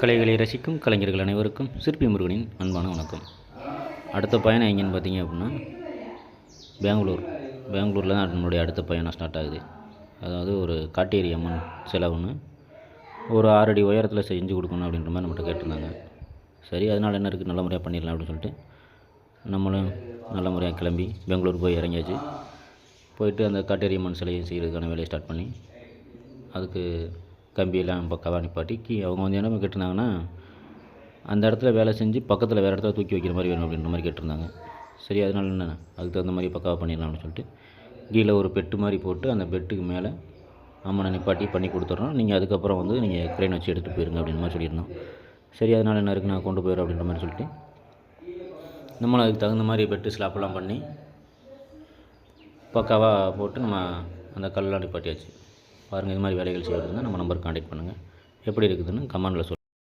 கலைகளை ரசிக்கும் கலைஞர்கள் அனைவருக்கும் சிற்பி முருகனின் அன்பான வணக்கம். அடுத்த பயணம் எங்கேன்னு பார்த்தீங்க அப்படின்னா பெங்களூர். பெங்களூரில் தான் நம்மளுடைய அடுத்த பயணம் ஸ்டார்ட் ஆகுது. அதாவது ஒரு காட்டேரி அம்மன் சிலை ஒன்று ஒரு ஆறு அடி உயரத்தில் செஞ்சு கொடுக்கணும் அப்படின்ற மாதிரி நம்மகிட்ட கேட்டிருந்தாங்க. சரி அதனால் என்ன இருக்குது நல்ல முறையாக பண்ணிடலாம் அப்படின்னு சொல்லிட்டு நம்மளும் நல்ல முறையாக கிளம்பி பெங்களூர் போய் இறங்கியாச்சு. போயிட்டு அந்த காட்டேரி அம்மன் சிலையை செய்கிறதுக்கான வேலையை ஸ்டார்ட் பண்ணி அதுக்கு கம்பியெல்லாம் பக்காவாக நிப்பாட்டி கீ அவங்க வந்து என்ன கேட்டிருந்தாங்கன்னா அந்த இடத்துல வேலை செஞ்சு பக்கத்தில் வேறு இடத்துல தூக்கி வைக்கிற மாதிரி வேணும் அப்படின்ற மாதிரி கேட்டிருந்தாங்க. சரி அதனால என்ன? அதுக்கு தகுந்த மாதிரி பக்காவாக பண்ணிடலாம் அப்படின்னு சொல்லிட்டு கீழே ஒரு பெட்டு மாதிரி போட்டு அந்த பெட்டுக்கு மேலே அம்மனை நிப்பாட்டி பண்ணி கொடுத்துட்றோம் நீங்கள் அதுக்கப்புறம் வந்து நீங்கள் க்ரெயின் வச்சு எடுத்துகிட்டு போயிருங்க அப்படின்ற மாதிரி சொல்லியிருந்தோம். சரி அதனால் என்ன இருக்குது நான் கொண்டு போயிடுறேன் அப்படின்ற மாதிரி சொல்லிட்டு நம்மளும் அதுக்கு தகுந்த மாதிரி பெட்டு ஸ்லாப்பெல்லாம் பண்ணி பக்காவாக போட்டு நம்ம அந்த கல்லெலாம் நிப்பாட்டியாச்சு. பாருங்கள் இது மாதிரி வேலைகள் செய்யறதுன்னா நம்ம நம்பருக்கு காண்டாக்ட் பண்ணுங்கள் எப்படி இருக்குதுன்னு கமெண்டில் சொல்லுங்கள்